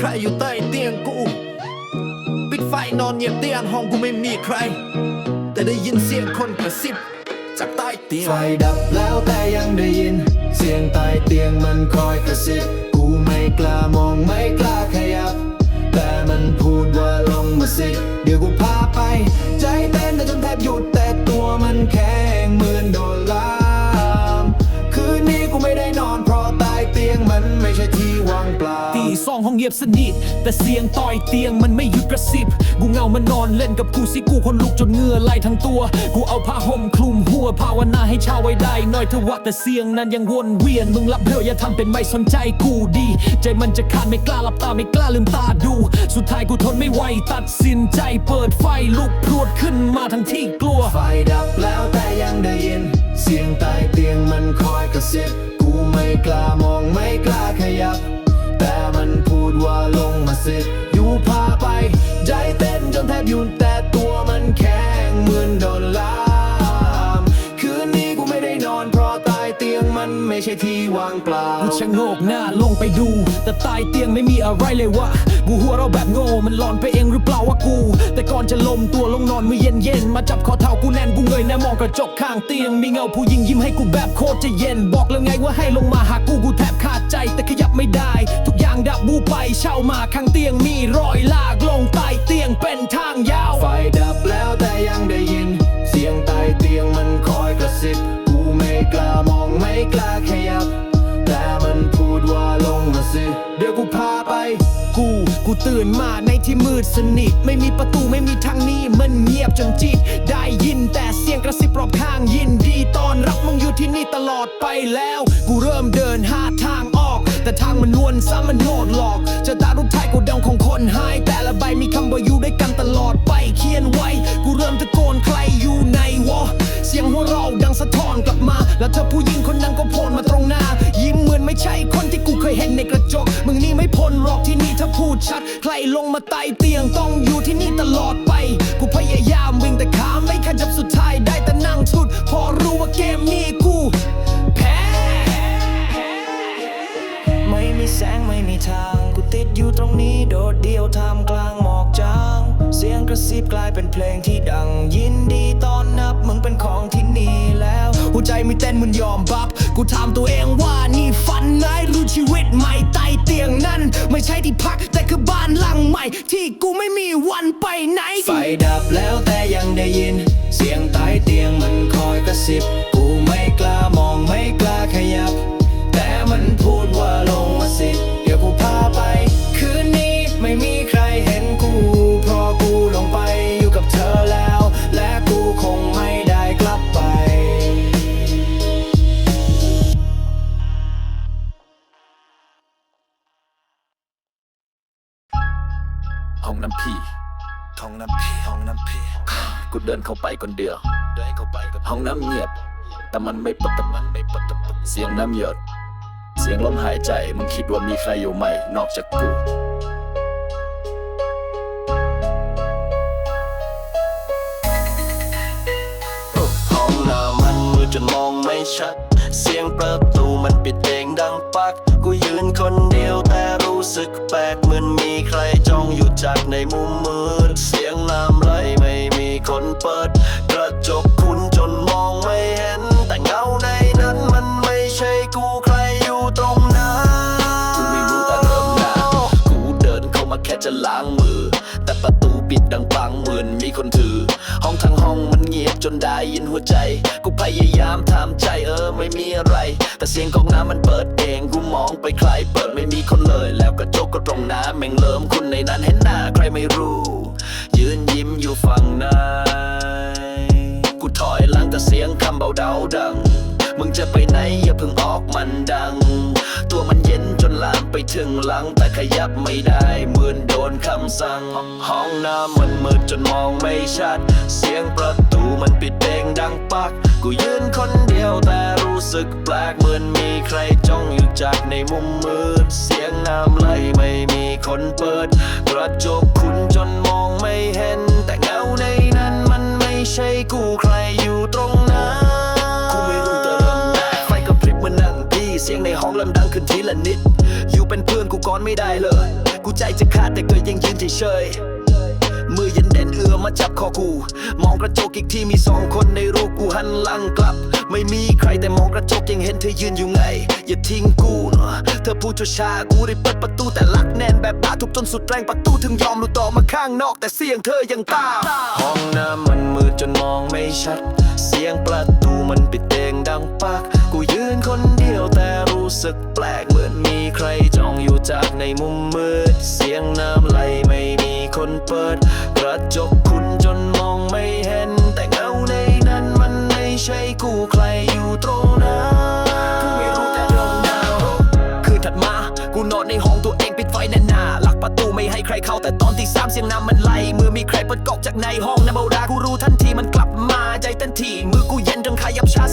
ใครอยู่ใต้เตียงกู ปิดไฟนอนเหยียบเตียงห้องกูไม่มีใคร แต่ได้ยินเสียงคนกระซิบจากใต้เตียงไฟดับแล้วแต่ยังได้ยิน เสียงใต้เตียงมันคอยกระซิบกูไม่กล้ามองไม่กล้าขยับ แต่มันพูดว่าลงมาสิ เดี๋ยวกูพาไป ใจเต้นแต่จนแทบหยุดแต่ตัวมันแข็งเหมือนโดนางเปล่องห้องเงียบสนิทแต่เสียงต่อยเตียงมันไม่หยุดกระซิบ กูเงามานอนเล่นกับกูสิกูคนลุกจนเหงื่อไหลทั้งตัว กูเอาผ้าห่มคลุมหัวภาวนาให้ช้าไว้ได้หน่อยเถอะว่าแต่เสียงนั้นยังวนเวียนมึงรับเถอะอย่าทำเป็นไม่สนใจกูดี ใจมันจะขาดไม่กล้าหลับตาไม่กล้าลืมตาดู สุดท้ายกูทนไม่ไหวตัดสินใจเปิดไฟลุกพรวดขึ้นมาทั้งที่กลัว ไฟดับแล้วแต่ยังได้ยิน เสียงใต้เตียงมันคอยกระซิบ กูไม่กล้ามองไม่กล้าขยับ แต่มันพูดว่าลงมาสิอยู่พาไป ใจเต้นจนแทบหยุดแต่ตัวมันแข็งเหมือนโดนลาม ไม่ใช่ที่ว่างเปล่ากูชะโงกหน้าลงไปดู แต่ใต้เตียงไม่มีอะไรเลยวะกูหัวเราะแบบโง่มันหลอนไปเองหรือเปล่าวะกู แต่ก่อนจะล้มตัวลงนอนเมื่อเย็นเย็นๆมาจับข้อเท้ากูแน่นกูเงยหน้ามองกระจกข้างเตียง มีเงาผู้หญิงยิ้มให้กูแบบโคตรจะเย็น บอกแล้วไงว่าให้ลงมาหากูกูแทบขาดใจแต่ขยับไม่ได้ ทุกอย่างดับบูไปเช่ามาข้างเตียงมีรอยลากลงใต้เตียงเป็นทางยาวไฟดับแล้วแต่ยังได้ยิน เสียงใต้เตียงมันคอยกระซิบกูไม่กล้า ตื่นมาในที่มืดสนิท ไม่มีประตูไม่มีทางหนี้มันเงียบจนจิต ได้ยินแต่เสียงกระซิบรอบข้างยินดีตอนรับมึงอยู่ที่นี่ตลอดไปแล้ว กูเริ่มเดินหาทางออก แต่ทางมันวนซ้ำมันโหดหลอกจะตารูปถ่ายกูดองของคนหาย แต่ละใบมีคำว่าอยู่ด้วยกันตลอดไปเขียนไว้ กูเริ่มตะโกนใครอยู่ในวะเสียงหัวเราะดังสะท้อนกลับมา แล้วเธอผู้หญิงคนนั้นก็โผล่มาตรงหน้า ยิ้มเหมือนไม่ใช่คน เห็นในกระจก มึงนี่ไม่พ้นหรอกที่นี่ถ้าพูดชัด ใครลงมาไต่เตียงต้องอยู่ที่นี่ตลอดไป กูพยายามวิ่งแต่ขาไม่ขยับสุดท้ายได้แต่นั่งชุด พอรู้ว่าเกมนี้กูแพ้ ไม่มีแสงไม่มีทาง กูติดอยู่ตรงนี้โดดเดี่ยวท่ามกลางหมอกจาง เสียงกระซิบกลายเป็นเพลงที่ดังยินดีตอนรับมึงเป็นของที่นี่ ใจไม่เต้นมันยอมบับ กูถามตัวเองว่านี่ฝันไหนรู้ชีวิตใหม่ใต้เตียงนั้นไม่ใช่ที่พักแต่คือบ้านหลังใหม่ ที่กูไม่มีวันไปไหน ไฟดับแล้วแต่ยังได้ยิน เสียงใต้เตียงมันคอยกระซิบ กูไม่กล้ามองไม่กล้าขยับ เดินเข้าไปคนเดียว เดินเข้าไปห้องน้ำเงียบ แต่มันไม่ปดแต่มันไม่ปดแต่เสียงน้ำหยด เสียงลมหายใจมึงคิดว่ามีใครอยู่ไหมนอกจากกูห้องน้ำมันมืดจนมองไม่ชัด เสียงประตูมันปิดเองดังปัก กูยืนคนเดียวแต่รู้สึกแปลกเหมือนมีใครจ้องอยู่จากในมุมมืด เสียงน้ำไหลไม่มี คนเปิด กระจกคุณจนมองไม่เห็น แต่เงาในนั้นมันไม่ใช่กูใครอยู่ตรงนั้นกูไม่รู้แต่เริ่มหนาวกูเดินเข้ามาแค่จะล้างมือ แต่ประตูปิดดังปังเหมือนมีคนถือ ห้องทั้งห้องมันเงียบจนได้ยินหัวใจ กูพยายามทำใจเออไม่มีอะไร แต่เสียงของน้ำมันเปิดเองกูมองไปใครเปิดไม่มีคนเลย แล้วกระจกก็ตรงน้ำแม่งเริ่มคุณในนั้นเห็น ไหนอย่าเพิ่งออกมันดัง ตัวมันเย็นจนลามไปถึงหลัง แต่ขยับไม่ได้เหมือนโดนคำสั่ง ห้องน้ำมันมืดจนมองไม่ชัด เสียงประตูมันปิดเองดังปัก กูยืนคนเดียวแต่รู้สึกแปลกเหมือนมีใครจ้องอยู่จากในมุมมืด เสียงน้ำไหลไม่มีคนเปิด กระจกคุณจนมองไม่เห็น แต่เงาในนั้นมันไม่ใช่กูใครอยู่ตรง ละนิด อยู่เป็นเพื่อนกูก่อนไม่ได้เลย กูใจจะขาดแต่ก็ยังยืนเฉยๆมือย็นเด่นเอือมมาจับคอกู มองกระจกอีกทีมีสองคนในรูปกูหันหลังกลับ ไม่มีใครแต่มองกระจกยังเห็นเธอยืนอยู่ไง อย่าทิ้งกูนะเธอพูดช้าๆกูได้เปิดประตูแต่ลักแน่นแบบบาทุบจนสุดแรงประตูถึงยอมหลุดต่อมาข้างนอกแต่เสียงเธอยังตามห้องน้ำมันมืดจนมองไม่ชัด เสียงประตูมันปิดเองดังปักกูยืนคนเดียวแต่ รู้สึกแปลกเหมือนมีใครจ้องอยู่จากในมุมมืด เสียงน้ำไหลไม่มีคนเปิด กระจกคุณจนมองไม่เห็น แต่เงาในนั้นมันไม่ใช่กูใครอยู่ตรงนั้นกูไม่รู้แต่เรื่องดาวคืนถัดมากูนอนในห้องตัวเองปิดไฟแน่นหนาหลักประตูไม่ให้ใครเข้าแต่ตอนที่สามเสียงน้ำมันไหลเมื่อมีใครเปิดกอกจากในห้องน้ำเบาดากูรู้ทันทีมันกลับมาใจเต้นทีมือ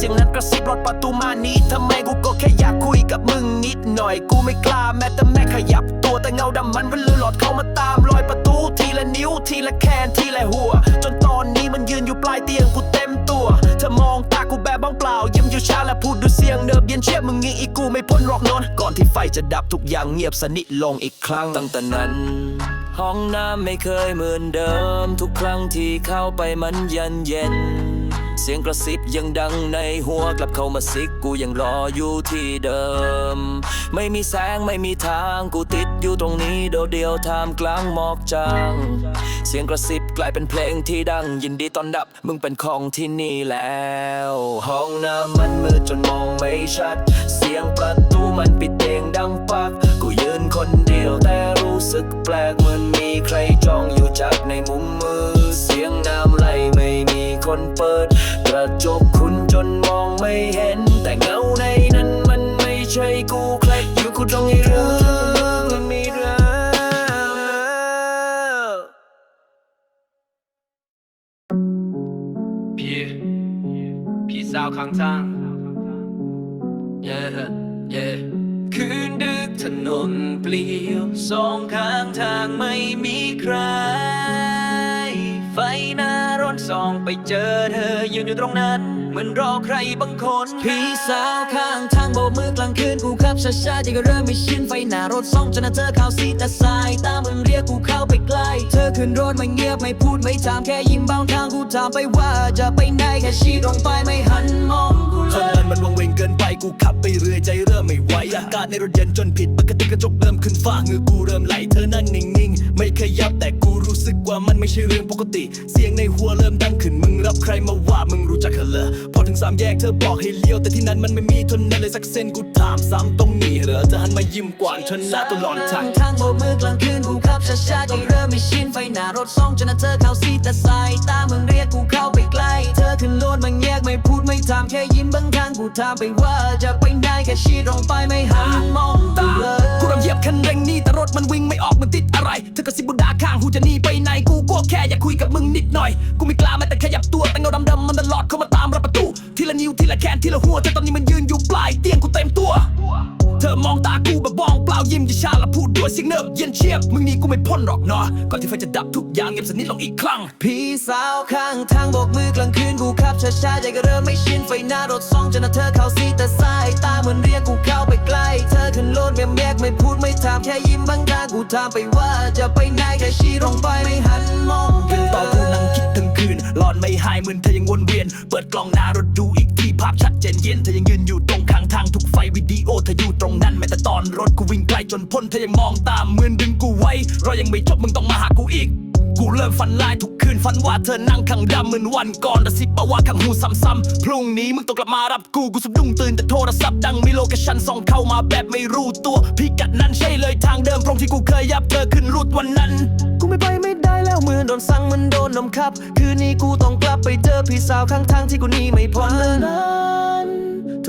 สียงนั้นกระซิบรถประตูมานี้ทำไมกูก็แค่อยากคุยกับมึงนิดหน่อย กูไม่กล้าแม้แต่แม่ขยับตัวแต่เงาดำมันมันลือหลอดเข้ามาตามรอยประตูทีละนิ้วทีละแขนทีละหัว จนตอนนี้มันยืนอยู่ปลายเตียงกูเต็มตัวเธอมองตากูแบบบ้างเปล่ายิ้มอยู่ช้าและพูดด้วยเสียงเนิบเย็นเชียมึงงี้อีกกูไม่พ้นหรอกนอนก่อนที่ไฟจะดับทุกอย่างเงียบสนิทลงอีกครั้งตั้งแต่นั้นห้องน้ำไม่เคยเหมือนเดิม ทุกครั้งที่เข้าไปมันเย็นเย็น เสียงกระซิบยังดังในหัวกลับเข้ามาซิกกูยังรออยู่ที่เดิม ไม่มีแสงไม่มีทางกูติดอยู่ตรงนี้โดดเดียวท่ามกลางหมอกจางเสียงกระซิบกลายเป็นเพลงที่ดังยินดีตอนรับ มึงเป็นของที่นี่แล้ว ห้องน้ำมันมืดจนมองไม่ชัด เสียงประตูมันปิดเองดังปัก กูยืนคนเดียวแต่รู้สึกแปลกเหมือนมีใครจ้องอยู่จากในมุมมือ เสียงน้ำไหล คนเปิด กระจกคุณจนมองไม่เห็น แต่เงาในนั้นมันไม่ใช่กูใครอยู่กูตรงนี้เรื่องมันมีเรื่องพี่พี่สาวข้างทาง yeah yeah คืนดึกถนนเปลี่ยวสองข้างทางไม่มีใคร ไฟหน้ารถส่องไปเจอเธอยืนอยู่ตรงนั้น เหมือนรอใครบางคน พี่สาวข้างทางโบกมือกลางคืนกูขับช้าๆใจก็เริ่มไม่ชินไฟหน้ารถส่องจนเธอเข้าซีแต่สายตามึงเรียกกูเข้าไปใกล้ เธอขึ้นรถไม่เงียบไม่พูดไม่ถามแค่ยิ้มเบาทางกูถามไปว่าจะไปไหนแค่ชี้ตรงไปไม่หันมองกูถเลยนนมันวังเวงเกินไปกูขับไปเรื่อยใจเริ่มไม่ไหวอากาศในรถเย็นจนผิดปกติกระจกเริ่มขึ้นฟ้าเหงือกูเริ่มไหลเธอนั่งนิ่งๆ ไม่ขยับแต่กูรู้ สึกว่ามันไม่ใช่เรื่องปกติ เสียงในหัวเริ่มดังขึ้นมึงรับใครมาว่ามึงรู้จักเหรอพอ ถึงสามแยกเธอบอกให้เลี้ยว แต่ที่นั้นมันไม่มีถนนเลยสักเส้นกูถามซ้ำตรงนี้เหรอเธอหันมายิ้มกวานชนะตลอดทางทางโบกมือกลางคืนกูขับช้าๆใจเริ่มไม่ชินไฟหน้ารถส่องจนเธอเข้าซีแต่สายตามึงเรียกกูเข้าไปใกล้เธอขึ้นรถมันแยกไม่พูดไม่ถามแค่ยิ้มบางทางกูถามไปว่าจะไปไหนแค่ชี้ตรงไปไม่หันมองกูเลยกูเริ่มเหยียบคันเร่งนี่แต่รถมันวิ่งไม่ออกมันติดอะไรเธอกระซิบบุดาข้างหูจะหนีไปไหนกูก็แค่อยากคุยกับมึงนิดหน่อยกูไม่กล้าแม้แต่ขยับตัวแต่เงาดำๆมันตลอดเข้ามาตามรับประตูที ละนิ้วทีละแขนทีละหัวแต่ตอนนี้มันยืนอยู่ปลายเตียงกูเต็มตัว เธอมองตากูแบบบองเปล่ายิ้มยิ่ชาและพูดด้วยเสียงเนิบเย็นเชียบมึงนี่กูไม่พ้นหรอกเนาะก่อนที่ไฟจะดับทุกอย่างเงียบสนิทลงอีกครั้งพี่สาวข้างทางบอก ช้าๆใจก็เริ่มไม่ชินไฟหน้ารถส่องจนเธอเข้าซีแต่สายตาเหมือนเรียกกูเข้าไปใกล้ เธอขึ้นรถเมียแยกไม่พูดไม่ถามแค่ยิ้มบางทากูถามไปว่าจะไปไหนแค่ชี้ตรงไปไม่หันมองคืนต่อกูนั่งคิดทั้งคืนหลอนไม่หายเหมือนเธอยังวนเวียน เปิดกล้องหน้ารถดูอีกทีภาพชัดเจนเย็นเธอยังยืนอยู่ตรงข้างทางทุกไฟวิดีโอเธออยู่ตรงนั้นแม้แต่ตอนรถกูวิ่งไกลจนพ้นเธอยังมองตามเหมือนดึงกูไว้เรอยยังไม่จบมึงต้องมาหากูอีก กูเริ่มฝันลายทุกคืนฝันว่าเธอนั่งข้างดำเหมือนวันก่อนแต่สิบบอกว่าข้างหูซ้ำๆพรุ่งนี้มึงต้องกลับมารับกูกูสะดุ้งตื่นแต่โทรศัพท์ดังมีโลเคชั่นส่องเข้ามาแบบไม่รู้ตัวพิกัดนั้นใช่เลยทางเดิมตรงที่กูเคยยับเธอขึ้นรูดวันนั้น กูไม่ไปไม่ได้แล้วเหมือนโดนสั่งมันโดนนมครับ คืนนี้กูต้องกลับไปเจอพี่สาวข้างทางที่กูหนีไม่พ้นนั้น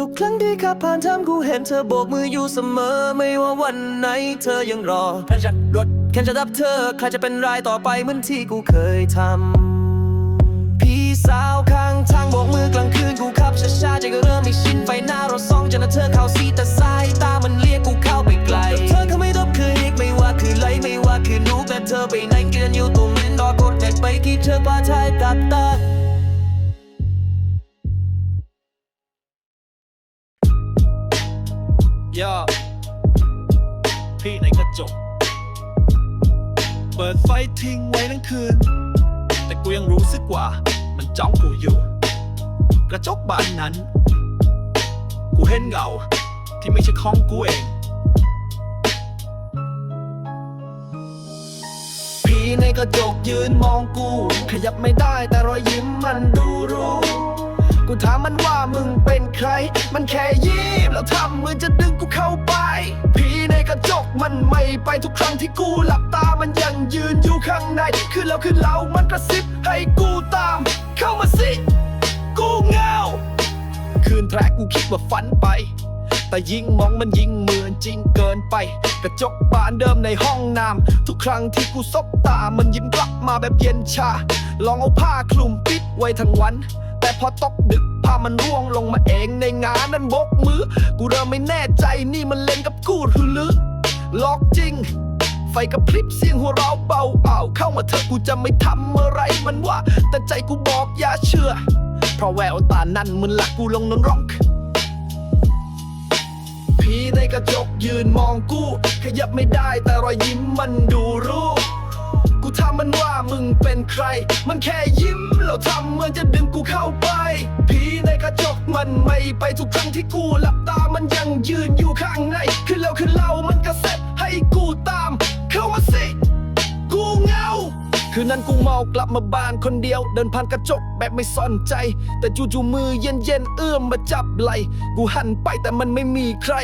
ทุกครั้งที่ขับผ่านทางกูเห็นเธอโบกมืออยู่เสมอ ไม่ว่าวันไหนเธอยังรอแค่จัดรถแค่จะรับเธอ ใครจะเป็นรายต่อไปเหมือนที่กูเคยทำ พี่สาวข้างทางโบกมือกลางคืนกูขับช้าๆใจก็เริ่มไม่ชินไฟหน้ารถส่องจนเธอเข้าซีแต่สายตามันเรียกกูเข้าไปไกล เธอเขาไม่รับคือฮิกไม่ว่าคือไหลไม่ว่าคือนูแต่เธอไปไหนเกินอยู่ตรงนั้นรอกดแท็กไปกี่เธอพาทายตัดตา ย่อพี่ในกระจก เปิดไฟทิ้งไว้ทั้งคืน แต่กูยังรู้สึกว่า มันจ้องกูอยู่ กระจกบานนั้น กูเห็นเงาที่ไม่ใช่ของกูเอง ผีในกระจกยืนมองกู ขยับไม่ได้แต่รอยยิ้มมันดูรู้ กูถามมันว่ามึงเป็นใคร มันแค่ยิ้มแล้วทำมือจะดึงกูเข้าไป ผีในกระจกมันไม่ไปทุกครั้งที่กูหลับตามันยังยืนอยู่ข้างในคือแล้วคือเรามันกระซิบให้กูตาม เข้ามาสิ กูเงาคืนแรกกูคิดว่าฝันไป แต่ยิ่งมองมันยิ่งเหมือนจริงเกินไป กระจกบานเดิมในห้องน้ำทุกครั้งที่กูซบตามันยิ้มกลับมาแบบเย็นชา ลองเอาผ้าคลุมปิดไว้ทั้งวัน แต่พอตกดึกผ้ามันร่วงลงมาเองในงานนั้นบกมือ กูเริ่มไม่แน่ใจนี่มันเล่นกับกูหรือลึกหลอกจริง ไฟกับพริบเสียงหัวเราะเบาเบาๆเข้ามาเถอะกูจะไม่ทำอะไรมันว่า แต่ใจกูบอกอย่าเชื่อ เพราะแววตานั้นมันหลักกูลงนอนร็อกผีในกระจกยืนมองกู ขยับไม่ได้แต่รอยยิ้มมันดูรู้ กูถามันว่ามึงเป็นใคร มันแค่ยิ้มแล้วทำเหมือนจะดึงกูเข้าไป ผีในกระจกมันไม่ไปทุกครั้งที่กูหลับตามันยังยืนอยู่ข้างในคือแล้วคือเรามันกระเซ็ตให้กูตา คืนนั้นกูเมากลับมาบ้านคนเดียว เดินผ่านกระจกแบบไม่สนใจ แต่จู่ๆมือเย็นๆเอื้อมมาจับไหลกูหันไปแต่มันไม่มีใคร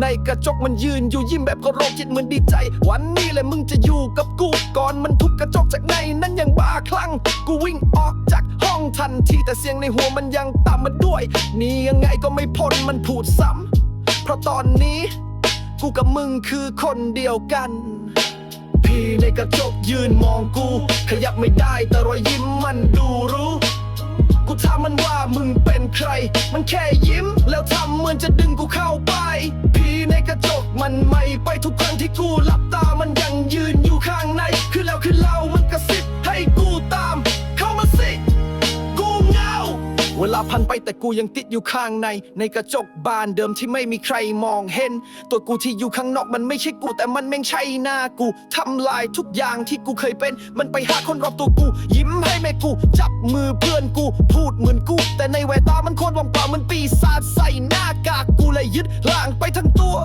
ในกระจกมันยืนอยู่ยิ้มแบบก็โรคจิตเหมือนดีใจ วันนี้แหละมึงจะอยู่กับกูก่อนมันทุบกระจกจากในนั้นยังบ้าคลั่งกูวิ่งออกจากห้องทันทีแต่เสียงในหัวมันยังตามมาด้วยนี่ยังไงก็ไม่พ้นมันพูดซ้ำเพราะตอนนี้ กูกับมึงคือคนเดียวกัน ในกระจกยืนมองกู ขยับไม่ได้แต่รอยยิ้มมันดูรู้ กูถามมันว่ามึงเป็นใคร มันแค่ยิ้ม แล้วทำเหมือนจะดึงกูเข้าไปผีในกระจกมันไม่ไปทุกครั้งที่กูหลับตามันยังยืนอยู่ข้างใน ไปแต่กูยังติดอยู่ข้างใน ในกระจกบานเดิมที่ไม่มีใครมองเห็น ตัวกูที่อยู่ข้างนอกมันไม่ใช่กู แต่มันแม่งใช่หน้ากูทำลายทุกอย่างที่กูเคยเป็น มันไปหาคนรอบตัวกู ยิ้มให้แม่กู จับมือเพื่อนกู พูดเหมือนกู แต่ในแววตามันโคตรว่างเปล่ามันปีศาจใส่หน้ากากกูเลยยึดล่างไปทั้งตัว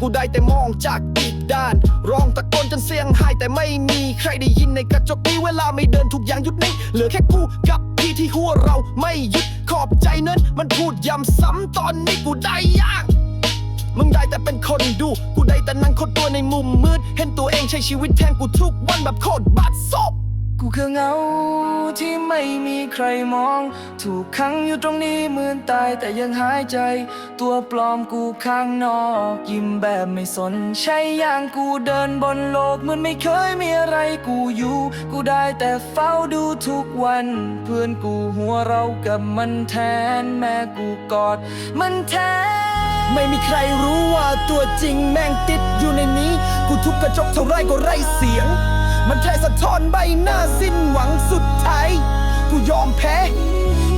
กูได้แต่มองจากอีกด้าน ร้องตะโกนจนเสียงหายแต่ไม่มีใครได้ยินในกระจกนี้เวลาไม่เดินทุกอย่างหยุดนิ่งเหลือแค่กูกับพี่ที่หัวเราไม่หยุดขอบใจเนินมันพูดย้ำซ้ำตอนนี้กูได้ยากมึงได้แต่เป็นคนดู กูได้แต่นั่งคดตัวในมุมมืด เห็นตัวเองใช้ชีวิตแทนกูทุกวันแบบโคตรบาดซบ กูคือเงาที่ไม่มีใครมอง ถูกขังอยู่ตรงนี้เหมือนตายแต่ยังหายใจ ตัวปลอมกูข้างนอก ยิ้มแบบไม่สน ใช่อย่างกูเดินบนโลกเหมือนไม่เคยมีอะไรกูอยู่ กูได้แต่เฝ้าดูทุกวัน เพื่อนกูหัวเรากับมันแทน แม่กูกอด มันแทนไม่มีใครรู้ว่าตัวจริงแม่งติดอยู่ในนี้ กูทุบกระจกเท่าไรก็ไร้เสียง มันแค่สะท้อนใบหน้าสิ้นหวังสุดท้ายกูยอมแพ้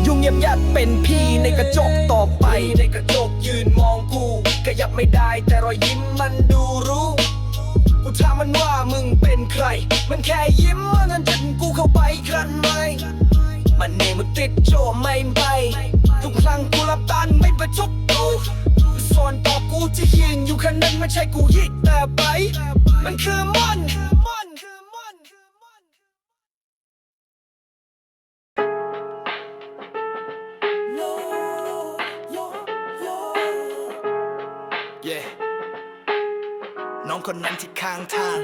ยุ่งเงียบยัดเป็นพี่ในกระจกต่อไปในกระจกยืนมองกูขยับไม่ได้แต่รอยยิ้มมันดูรู้กูถามมันว่ามึงเป็นใคร มันแค่ยิ้มมันนั้นดึงกูเข้าไปครั้นไหมมันเนมันติดโจไม่ไปทุกครั้งกูรับตานไม่ประจบกูส่วนต่อกูที่ยืนอยู่ข้างนั้นไม่ใช่กูยิกแต่ไป มันคือมัน คนนั้นที่ข้างทาง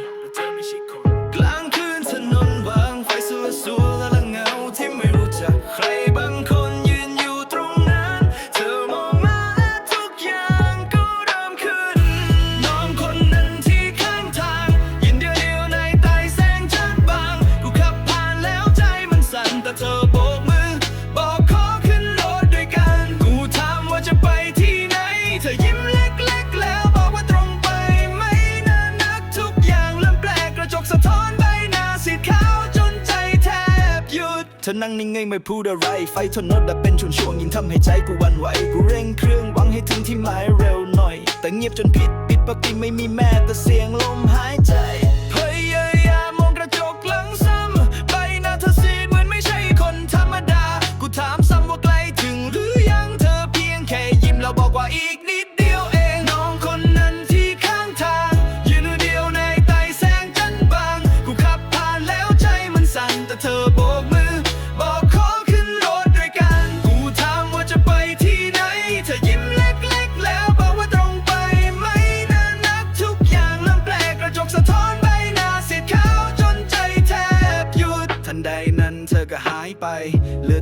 ธอนั่งนิ่งๆไม่พูดอะไร ไฟทนนดแบบเป็นช่วงๆยิ่งทำให้ใจกูวันไหว กูเร่งเครื่องหวังให้ถึงที่หมายเร็วหน่อย แต่เงียบจนผิดผิดปกติไม่มีแม้แต่เสียงลมหาย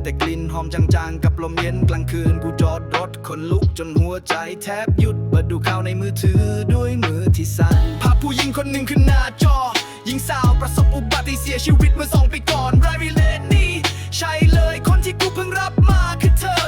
แต่กลิ่นหอมจางๆ กับลมเย็นกลางคืน กูจอดรถขนลุกจนหัวใจแทบหยุดเปิดดูข่าวในมือถือด้วยมือที่สั่นภาพผู้หญิงคนหนึ่งขึ้นหน้าจอ หญิงสาวประสบอุบัติเสียชีวิตเมื่อสองปีก่อนไรวิเลนนี่ใช่เลยคนที่กูเพิ่งรับมาคือเธอ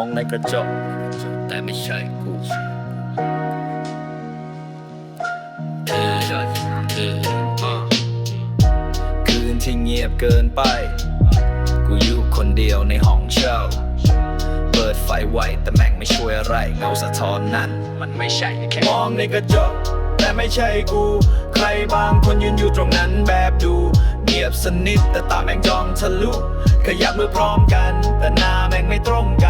องในกระจก แต่ไม่ใช่กูเธอเธอคืนที่เงียบเกินไป กูอยู่คนเดียวในห้องเช่า เปิดไฟไว้แต่แม่งไม่ช่วยอะไรเงาสะท้อนนั้น มันไม่ใช่แค่มองในกระจก แต่ไม่ใช่กู ใครบางคนยืนอยู่ตรงนั้นแบบดูเงียบสนิทแต่ตาแม่งจ้องทะลุขยับมือพร้อมกัน แต่หน้าแม่งไม่ตรงกัน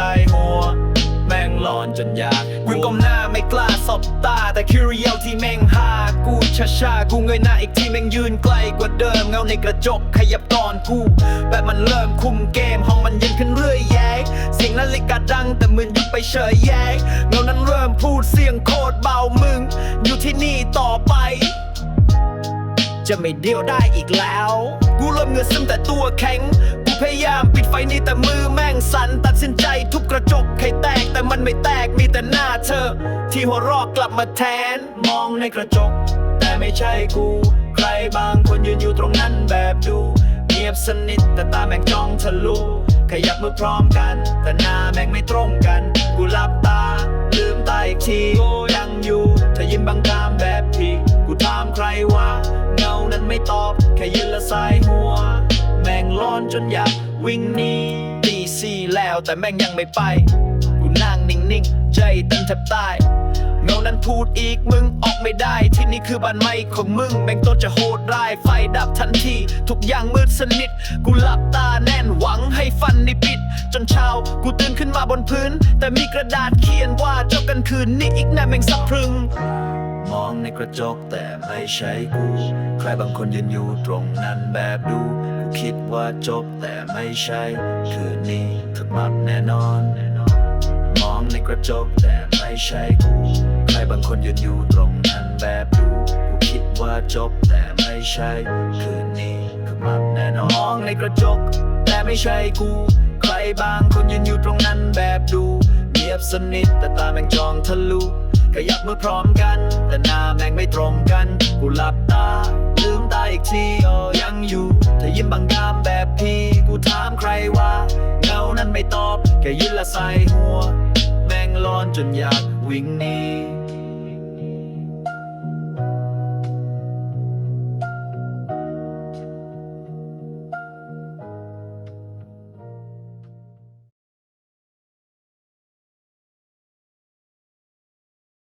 ใส่หัว แม่งร้อนจนอยากวิ่งก้มหน้าไม่กล้าสบตา แต่คิริเอลที่แม่งหากูช้าชากูเงยหน้าอีกทีแม่งยืนไกลกว่าเดิมเงาในกระจกขยับตอนกูแบบมันเริ่มคุมเกมห้องมันเย็นขึ้นเรื่อยแยกเสียงนาฬิกาดังแต่มึนยุดไปเฉยแยกเงานั้นเริ่มพูดเสียงโคตรเบามึง อยู่ที่นี่ต่อไป จะไม่เดียวได้อีกแล้ว กูเริ่มเงือซึมแต่ตัวแข็ง กูพยายามปิดไฟนี่แต่มือแม่งสั่นตัดสินใจทุบกระจกให้แตกแต่มันไม่แตกมีแต่หน้าเธอ ที่หัวรอกกลับมาแทน มองในกระจก แต่ไม่ใช่กู ใครบางคนยืนอยู่ตรงนั้นแบบดู เงียบสนิทแต่ตาแม่งจ้องทะลุ ขยับมือพร้อมกัน แต่หน้าแม่งไม่ตรงกัน กูหลับตา ลืมตาอีกทีกูยังอยู่เธอยิ้มบางกามแบบที่กูถามใครว่าเงานั้นไม่ตอบแค่ยืนละสายหัว แม่งร้อนจนอยากวิ่งหนีตีสี่แล้วแต่แม่งยังไม่ไป กูนั่งนิ่งๆ ใจเต้นแทบตาย เงานั้นพูดอีกมึงออกไม่ได้ ที่นี่คือบ้านไม่ของมึง แม่งโตจะโหดร้าย ไฟดับทันที ทุกอย่างมืดสนิท กูหลับตาแน่นหวังให้ฟันนี่ปิด จนเช้ากูตื่นขึ้นมาบนพื้น แต่มีกระดาษเขียนว่าเจ้ากันคืนนี่อีกแน่แม่งสะพรึงมองในกระจกแต่ไม่ใช่กู ใครบางคนยืนอยู่ตรงนั้นแบบดูกูคิดว่าจบแต่ไม่ใช่ คืนนี้ถึกมักแน่นอน มองในกระจกแต่ ใช่กูใครบางคนยืนอยู่ตรงนั้นแบบดูกูคิดว่าจบแต่ไม่ใช่ คืนนี้ถึกมักแน่นอนมองในกระจก แต่ไม่ใช่กู ใครบางคนยืนอยู่ตรงนั้นแบบดูเงียบสนิทแต่ตาแม่งจองทะลุขยับมือพร้อมกัน แต่หน้าแม่งไม่ตรงกัน กูหลับตา ลืมตาอีกทีก็ยังอยู่เธอยิ้มบางยามแบบพี่ กูถามใครว่าเงานั้นไม่ตอบแค่ยืนละใส่หัว ร้อนจนอยากวิ่งหนี